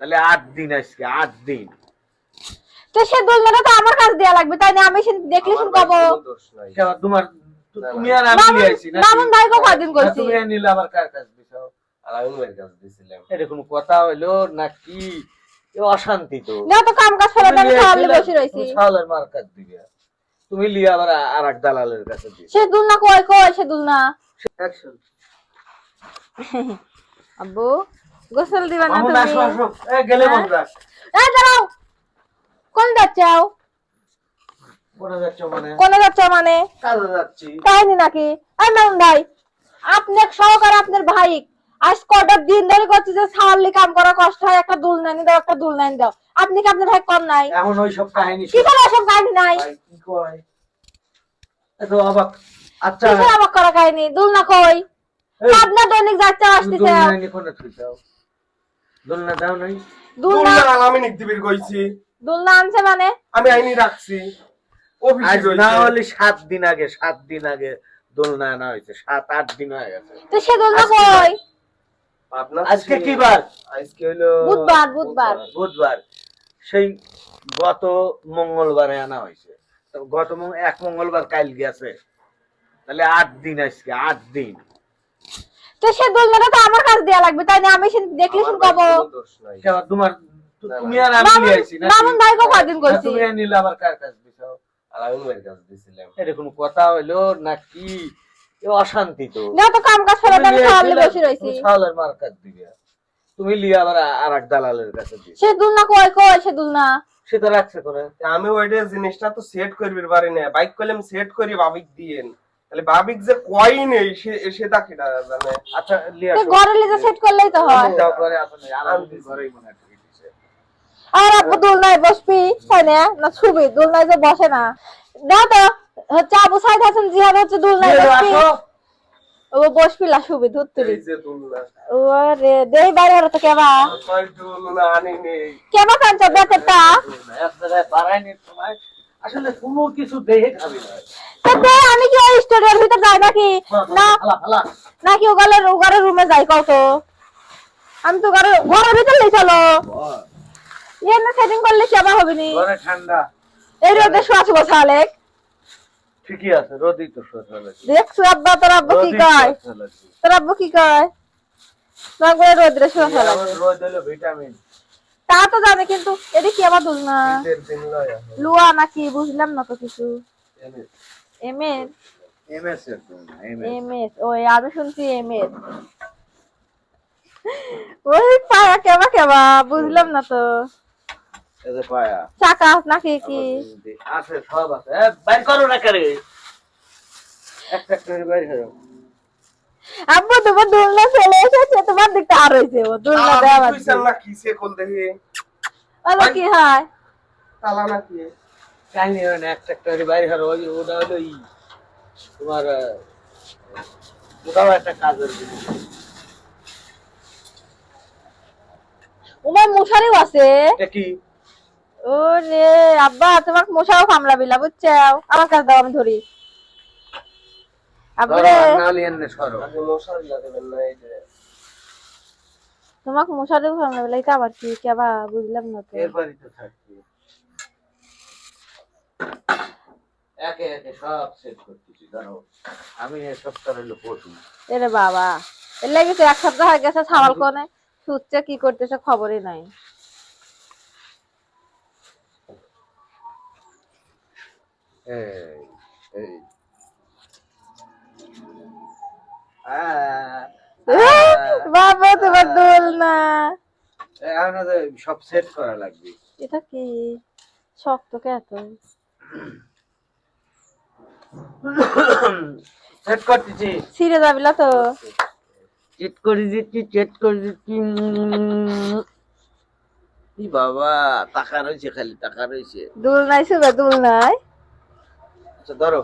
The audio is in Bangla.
তাহলে আট দিন আজকে আট দিন। তো সে দোলনাটা তো আমার কাছে দেয়া লাগবে তাই না? আমি সে দেখলে শুন কব। তোমার তুমি আর আমি আইছি না বামুন ভাইকে কদিন করছি? তুমি আর নিলে আমার কার কাছে দিছাও আর আমি মেয়ের কাছে দিছিলাম। এটা কোনো কথা হইল নাকি? এ অশান্তি তো। না তো কাম কাজ ফেলে আমি খাওয়ালে বসে রইছি। সালের মার কাছ দিবে। তুমি লিয়ে আবার আর এক দালালের কাছে দিবে। সে দুলনা কই কই সে দুলনা অ্যাকশন আব্বু। গোসল দিবা না আসো তুমি? আসো এ গেলে হ্যাঁ? বন্ধরা। এই দাঁড়াও। কোন যাচ্ছাও কোনে যাচ্ছ মানে? কোন যাচ্ছ মানে? কাজে যাচ্ছি। তাইনি নাকি? এই মামুন ভাই আপনি সহকার আপনার ভাই আজ কটা দিন ধরে করছি যে সাওয়ালি কাম করা কষ্ট হয় একটা দুল নানি দাও একটা দুল নানি দাও। আপনি কি আপনার ভাই কম নাই? এখন ওই সব কাহিনী কি করে সব কাহিনী নাই? কি কয়? এত অবাক। আচ্ছা। কিসের অবাক করা কাহিনী? দুল না কই? আপনার দৈনিক যাচ্ছে আসতেছে। দোলনা দাও নাই? দুলনা আমি নিকদিবির কইছি। দুলনা আনছে মানে? আমি আইনি রাখছি। আজ না হলে সাত দিন আগে সাত দিন আগে দোলনা আনা হয়েছে সাত আট দিন হয়ে গেছে। তো সে দুলনা কই? আজকে কি বার আজকে হলো বুধবার বুধবার। বুধবার। সেই গত মঙ্গলবারে আনা হয়েছে। গত এক মঙ্গলবার কাল গেছে তাহলে আট দিন আজকে আট দিন। তো সে দুলনাটা তো আমার কাছে দেয়া লাগবে তাই না? আমি সে দেখলে শুন কব। আমার কেন? তোমার তুমি আর আমি লিয়ে আইছি না বামুন ভাইকে কদিন করছি তুমি আর নিলে আবার কার কাছে দিছাও আর আমি মেয়ের কাছে দিছিলাম। এটা কোনো কথা হইল নাকি? এ অশান্তি তো। না তো কাম কাজ ফেলে আমি খাওয়ালে বসে রইছি। সালের মার কাছ দিবে। তুমি লিয়ে আবার আর এক দালালের কাছে দিবে। সে দুলনা কই কই সে দুলনা? সে তো রাখছে করে আমি ওইটা জিনিসটা তো সেট করবির পারি না বাইক করলে সেট করি বাবিক দিয়েন তাহলে বাবিক যে কই নেই সে সেটা কিটা জানে আচ্ছা লিয়ে ঘরে লিজে সেট করলেই তো হয়। যাও ঘরে আসো না, আর ঘরেই মনে হয় আর আব্বু দুলনায় বসবি তাই না? না ছবি দুলনায় যে বসে না। দাও তো হচ্ছে আবু সাইদ হাসান জিহাদ হচ্ছে দুলনায় বসবি। ও বসবি লা ছবি ধুত্তুরি এই যে দুলনা ওরে দেই বাইরে হলো তো কেবা। দুলনা আনি নেই কেবা কাঞ্চা বেতেরটা এক জায়গায় তোমায়। আসলে কোনো কিছু দেখে খাবি না। তো আমি কি ওই স্টুডিওর ভিতর যাই নাকি? না। ফালা ফালা নাকি ওগালের ওগারের রুমে যাই কও তো। আমি তো ঘরে ঘরের ভিতর লই চলো। ইয়ে না সেটিং করলে কেবা হবে নি ঘরে ঠান্ডা। এই রোদে শোয়া শুভ সালে ঠিকই আছে রোদই তো সোজা লাগছে দেখছ আব্বা তোর আব্বু কি কয়? তোর আব্বু কি কয়? না করে রোদ্রে শোয়া আবার রোদ হলো ভিটামিন তা তো জানে কিন্তু এটা কি আবার দুল না। লুয়া নাকি বুঝলাম না তো কিছু। এমএস এর তো না, MS এম এস। ওই আমি শুনছি এম এস। ওই পায়া কেবা কেবা বুঝলাম না তো। এই যে পায়া। চাকা নাকি কি? আছে সব আছে। বাইর করো না করে। একটা করে বাইর করো আব্বু তোমার দুলনা চলে এসেছে তোমার দিকটা আর হয়েছে ও দুলনা দেওয়া তুইছেন না কিসে কল দেখি? বলো কি হয়? তালা নাকি কাহিনী না একটা একটা করে বাইর করো ওই ওটা হলো ই তোমার ওটাও একটা কাজের তোমার মশারিও আছে? এটা কি? আব্বা তোমার মশাও কামড়াবিলা আমার কাছে দাও আমি ধরি। আব্বু ধরো রে আর সরো। আগে মশারি লাগাবেন না এই যে। তোমাকে মশারিও কামড়াবিলা এটা আবার কি কেবা বুঝলাম না তো। এরপরই তো থাকছি একে একে সব সেট করতেছি ধরো আমি এই সপ্তাহ হলো পশু এরে বাবা এর লাগি তো এক সপ্তাহ হয়ে গেছে ছাওয়াল কোনে? শুচ্ছে কি করতেছে খবরই নাই। বাবা তোমার দোল না। এখন সব সেট করা লাগবে। এটা কি? শক্ত কে এত? সেট করতেছি। ছিঁড়ে যাবিলা তো। চেট করে দিচ্ছি চেট করে দিচ্ছি কি বাবা টাকা রয়েছে খালি টাকা রয়েছে। দুল নাই শুধু দুল নাই আচ্ছা ধরো।